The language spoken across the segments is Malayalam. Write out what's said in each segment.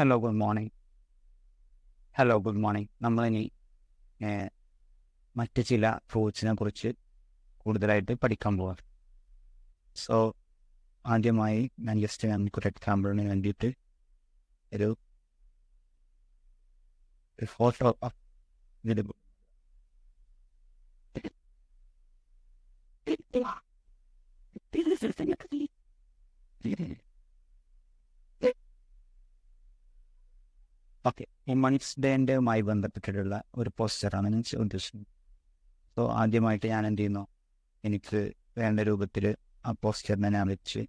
Hello good morning hello good morning നമ്മളിനി മറ്റ് ചില ഫ്രൂട്ട്സിനെ കുറിച്ച് കൂടുതലായിട്ട് പഠിക്കാൻ പോവാം. സോ ആദ്യമായി ഞാൻ ജസ്റ്റ് നമുക്കൊരു എക്സാമ്പിളിന് വേണ്ടിയിട്ട് ഒരു ഫോട്ടോ ഇതിൽ ഓക്കെ വുമൻസ് ഡേന്റെയുമായി ബന്ധപ്പെട്ടിട്ടുള്ള ഒരു പോസ്റ്ററാണ് ഞാൻ ഉദ്ദേശിക്കുന്നത് സോ ആദ്യമായിട്ട് ഞാൻ എന്ത് ചെയ്യുന്നു? എനിക്ക് വേണ്ട രൂപത്തിൽ ആ പോസ്റ്ററിനെ ഞാൻ വെച്ച്.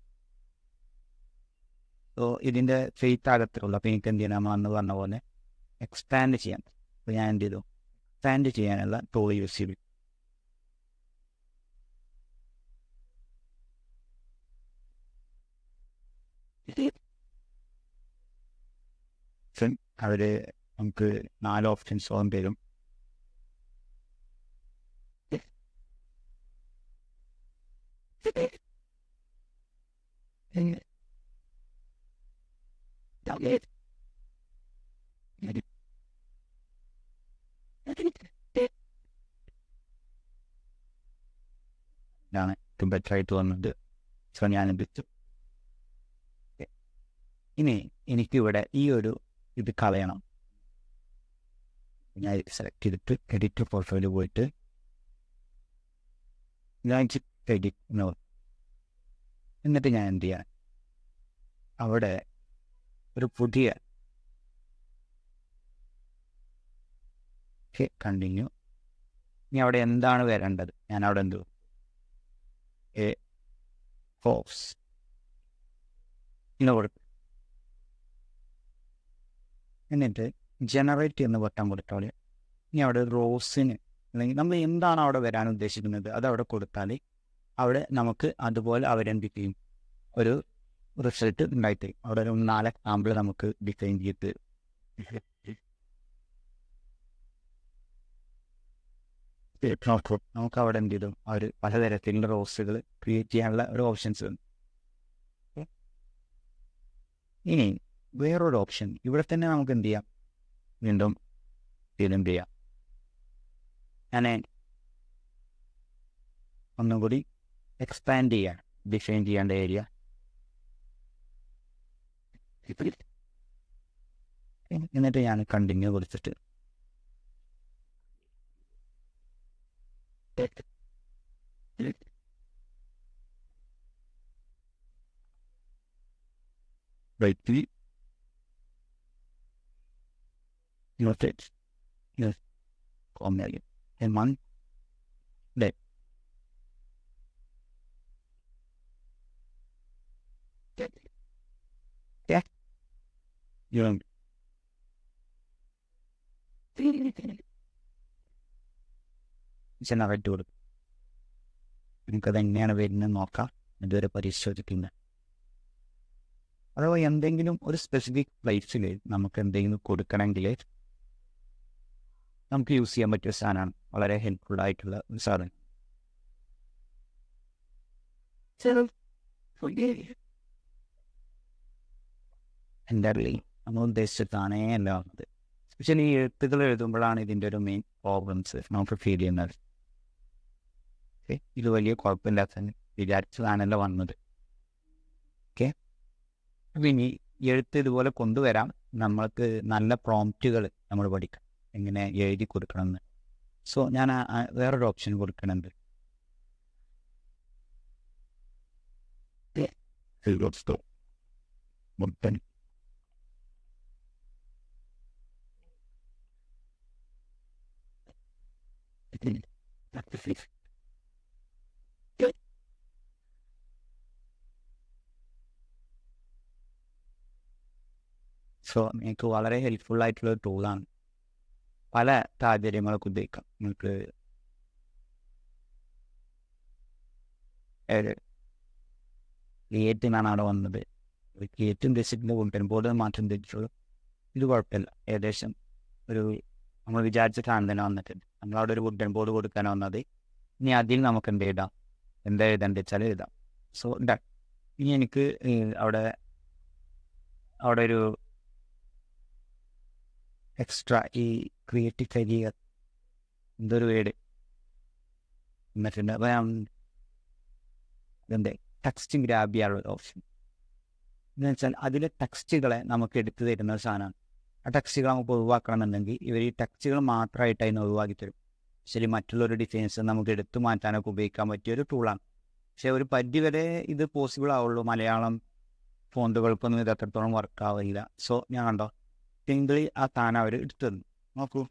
സോ ഇതിന്റെ ഫെയ്ത്ത് ആകത്തിലുള്ള അപ്പോൾ എനിക്ക് എന്ത് ചെയ്യണം? അന്ന് പറഞ്ഞ പോലെ എക്സ്പാൻഡ് ചെയ്യാൻ. അപ്പോൾ ഞാൻ എന്ത് ചെയ്തു? എക്സ്പാൻഡ് ചെയ്യാനുള്ള ടൂൾ യൂസ് ചെയ്തു. അവർ നമുക്ക് നാല് ഓപ്ഷൻസ് ഓപ്ഷൻസോളം തരും. ഇതാണ് ഏറ്റവും ബെറ്ററായിട്ട് വന്നത്. സോ ഞാൻ എടുത്തു ഇനി എനിക്കിവിടെ ഈ ഒരു ഇത് കളയണം. ഞാൻ സെലക്ട് ചെയ്തിട്ട് എഡിറ്റ് ഫോട്ടോയിൽ പോയിട്ട് ഞാൻ എഡിറ്റ് നോ എന്നിട്ട് ഞാൻ എന്ത് ചെയ്യാൻ അവിടെ ഒരു പുതിയ കണ്ടിന്യൂ ഇനി അവിടെ എന്താണ് വരേണ്ടത്? ഞാൻ അവിടെ എന്തു എ ഫോക്സ് ഇങ്ങനെ കൊടുക്കും എന്നിട്ട് ജനറേറ്റ് എന്ന് ബട്ടൺ കൊടുത്താൽ ഇനി അവിടെ റോസിന് അല്ലെങ്കിൽ നമ്മൾ എന്താണ് അവിടെ വരാൻ ഉദ്ദേശിക്കുന്നത് അത് അവിടെ കൊടുത്താൽ അവിടെ നമുക്ക് അതുപോലെ അവരെന്ത് ചെയ്യും ഒരു റിസൾട്ട് ഉണ്ടായിത്തരും. അവിടെ ഒരു നാല് എക്സാമ്പിൾ നമുക്ക് ഡിസൈൻ ചെയ്ത് നമുക്ക് അവിടെ എന്ത് ചെയ്തു? അവർ പലതരത്തിലുള്ള റോസുകൾ ക്രിയേറ്റ് ചെയ്യാനുള്ള ഒരു ഓപ്ഷൻസ് ഇനി വേറൊരു ഓപ്ഷൻ ഇവിടെ തന്നെ നമുക്ക് എന്ത് ചെയ്യാം? വീണ്ടും ഫിലിം ചെയ്യാം. ഞാൻ ഒന്നും കൂടി എക്സ്പാൻഡ് ചെയ്യാൻ ഡിഫൈൻ ചെയ്യേണ്ട ഏരിയ എന്നിട്ട് ഞാൻ കണ്ടിന്യൂ കൊടുത്തിട്ട് right rotate. Yes. One million. In one day. Yeah. You don't. Generate കൊടുക്കും നമുക്കത് എങ്ങനെയാണ് വരുന്നത് നോക്കാം ഇതുവരെ പരിശോധിക്കുന്നത് അഥവാ എന്തെങ്കിലും ഒരു സ്പെസിഫിക് പ്ലേസിൽ നമുക്ക് എന്തെങ്കിലും കൊടുക്കണമെങ്കിൽ നമുക്ക് യൂസ് ചെയ്യാൻ പറ്റിയ സാധനമാണ്. വളരെ ഹെൽപ്ഫുൾ ആയിട്ടുള്ള ഒരു സാധനം. എന്റെ അറിവിൽ നമ്മൾ ഉദ്ദേശിച്ച എല്ലാം അല്ല വന്നത് സ്പെഷ്യലി ഈ എഴുത്തുകൾ എഴുതുമ്പോഴാണ് ഇതിന്റെ ഒരു മെയിൻ പ്രോബ്ലംസ് നമുക്ക് ഫീൽ ചെയ്യുന്നത്. ഇത് വലിയ കുഴപ്പമില്ലാത്ത വിചാരിച്ചതാണല്ലോ വന്നത്. ഓക്കെ അപ്പം ഇനി എഴുത്ത് ഇതുപോലെ കൊണ്ടുവരാം. നമ്മൾക്ക് നല്ല പ്രോംപ്റ്റുകൾ നമ്മൾ പഠിക്കാം. എങ്ങനെ എഴുതി കൊടുക്കണമെന്ന്. സോ ഞാൻ വേറൊരു ഓപ്ഷൻ കൊടുക്കണുണ്ട്. സോ നിങ്ങൾക്ക് വളരെ ഹെൽപ്ഫുൾ ആയിട്ടുള്ള ടൂളാണ് പല സാഹചര്യങ്ങളൊക്കെ ഉദ്ദേശിക്കാം നിങ്ങൾക്ക് ക്രിയേറ്റിനാണ് അവിടെ വന്നത്. ക്രിയേറ്റ് ഉദ്ദേശിക്കുന്ന കൊണ്ടുവരും. ബോർഡ് മാറ്റം ഉദ്ദേശിച്ചുള്ളൂ ഇത് കുഴപ്പമില്ല. ഏകദേശം ഒരു നമ്മൾ വിചാരിച്ച സാധനം തന്നെ വന്നിട്ടുണ്ട്. നമ്മളവിടെ ഒരു വുഡൻ ബോർഡ് കൊടുക്കാൻ വന്നത്. ഇനി അതിൽ നമുക്ക് എന്ത് എഴുതാം? എന്താ എഴുതേണ്ടത് വെച്ചാൽ എഴുതാം. സോ ഡൺ ഇനി എനിക്ക് അവിടെ അവിടെ ഒരു എക്സ്ട്രാ ഈ ക്രിയേറ്റീവ് കരിയർ എന്തൊരു വേട് എന്നിട്ടുണ്ട്. അപ്പം ഞാൻ ഇതെന്തേ? ടെക്സ്റ്റ് ഗ്രാബ് ഓപ്ഷൻ എന്ന് വെച്ചാൽ അതിലെ ടെക്സ്റ്റുകളെ നമുക്ക് എടുത്തു തരുന്ന ഒരു സാധനമാണ്. ആ ടെക്സ്റ്റുകൾ നമുക്ക് ഒഴിവാക്കണമെന്നുണ്ടെങ്കിൽ ഇവർ ഈ ടെക്സ്റ്റുകൾ മാത്രമായിട്ട് അതിന് ഒഴിവാക്കി തരും. ശരി മറ്റുള്ളൊരു ഡിസൈൻസ് നമുക്ക് എടുത്തു മാറ്റാനൊക്കെ ഉപയോഗിക്കാൻ പറ്റിയ ഒരു ടൂളാണ് പക്ഷേ ഒരു പരിധിവരെ ഇത് പോസിബിൾ ആവുള്ളൂ. മലയാളം ഫോണ്ടുകൾക്കൊന്നും ഇത് അത്രത്തോളം വർക്ക് ആവില്ല സോ ഞാൻ കണ്ടോ? സിംഗിളി ആ താൻ അവർ എടുത്തു തന്നു. നോക്കൂ.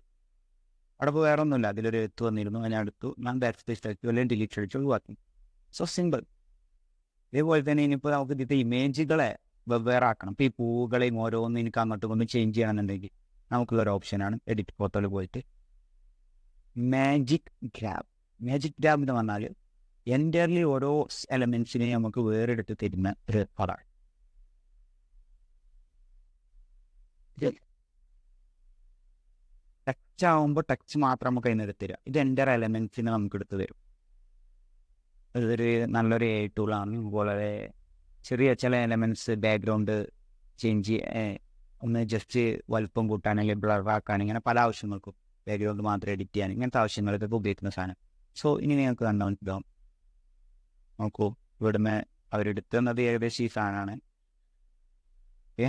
അവിടെ ഇപ്പോൾ വേറെ ഒന്നുമില്ല. അതിലൊരു എഴുത്ത് വന്നിരുന്നു. അതിനെ എടുത്തു. ഞാൻ ബാക്ക് സ്പേസ് ആക്കി. അല്ലെങ്കിൽ ഡിലീറ്റ് അടിച്ച് ഒഴിവാക്കി. സോ സിമ്പിൾ ഇതേപോലെ തന്നെ ഇനിയിപ്പോൾ നമുക്ക് ഇതിന്റെ ഇമേജുകളെ വെവ്വേറെ ആക്കണം. ഇപ്പോൾ ഈ പൂവുകളെയും ഓരോന്നും എനിക്ക് അങ്ങോട്ടും ഒന്ന് ചേഞ്ച് ചെയ്യണമെന്നുണ്ടെങ്കിൽ നമുക്കുള്ളൊരു ഓപ്ഷനാണ് എഡിറ്റ് പോർട്ടൽ പോയിട്ട്. മാജിക് ഗ്രാബ് മാജിക് ഗ്രാബ് എന്ന് പറഞ്ഞാൽ എന്റയർലി ഓരോ എലമെൻസിനെയും നമുക്ക് വേറെടുത്ത് തരുന്ന ഒരു പദമാണ് ടച്ച് ആവുമ്പോൾ ടച്ച് മാത്രം നമുക്ക് അതിന് എടുത്ത് തരിക ഇത് എന്റെ എലമെൻസിനെ നമുക്ക് എടുത്ത് തരും. ഇതൊരു നല്ലൊരു എ ടൂളാണ് വളരെ ചെറിയ ചില എലമെന്റ്സ് ബാക്ക്ഗ്രൗണ്ട് ചേഞ്ച് ഒന്ന് ജസ്റ്റ് വലുപ്പം കൂട്ടാൻ അല്ലെങ്കിൽ ബ്ലറാക്കാൻ ഇങ്ങനെ പല ആവശ്യങ്ങൾക്കും ബാക്ക്ഗ്രൗണ്ട് മാത്രം എഡിറ്റ് ചെയ്യാൻ ഇങ്ങനത്തെ ആവശ്യങ്ങൾക്കൊക്കെ ഉപയോഗിക്കുന്ന സാധനം. സോ ഇനി നിങ്ങൾക്ക് കണ്ടാൽ മനസ്സിലാവും നോക്കൂ ഇവിടുന്ന് അവരെടുത്തുന്നത് ഏകദേശം ഈ സാധനമാണ്. ഓക്കെ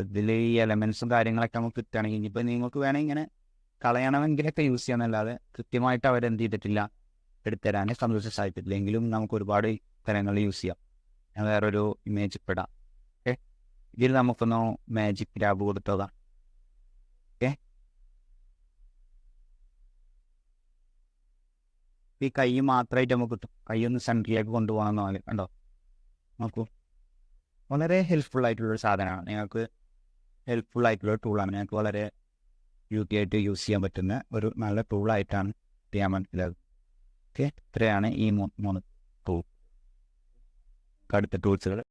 ഇതിൽ ഈ എലമെൻസും കാര്യങ്ങളൊക്കെ നമുക്ക് കിട്ടുകയാണെങ്കിൽ ഇനിയിപ്പോൾ നിങ്ങൾക്ക് വേണമെങ്കിൽ ഇങ്ങനെ കളയണമെങ്കിലൊക്കെ യൂസ് ചെയ്യാന്നല്ലാതെ കൃത്യമായിട്ട് അവരെന്ത് ചെയ്തിട്ടില്ല എടുത്തരാനേ സന്തോഷം സാധിക്കത്തില്ല എങ്കിലും നമുക്ക് ഒരുപാട് തരങ്ങളിൽ യൂസ് ചെയ്യാം. ഞാൻ വേറൊരു ഇമേജ് ഇപ്പിടാം ഓക്കെ? ഇതിൽ നമുക്കൊന്ന് മാജിക് ഗ്രാബ് കൊടുത്തതാണ് ഓക്കെ? ഈ കൈ മാത്രമായിട്ട് നമുക്ക് കിട്ടും. കൈ ഒന്ന് സെൻട്രിയിലേക്ക് കൊണ്ടുപോകണം എന്നാൽ കണ്ടോ? നോക്കൂ. വളരെ ഹെൽപ്ഫുൾ ആയിട്ടുള്ളൊരു സാധനമാണ്. നിങ്ങൾക്ക് ഹെൽപ്ഫുൾ ആയിട്ടുള്ള ടൂളാണ് ഞങ്ങൾക്ക് വളരെ യൂട്ടി ആയിട്ട് യൂസ് ചെയ്യാൻ പറ്റുന്ന ഒരു നല്ല ടൂളായിട്ടാണ് ചെയ്യാൻ മനസ്സിലാകുന്നത് ഓക്കെ ഇത്രയാണ് ഈ മൂന്ന് ടൂൾ അടുത്ത ടൂൾസുകൾ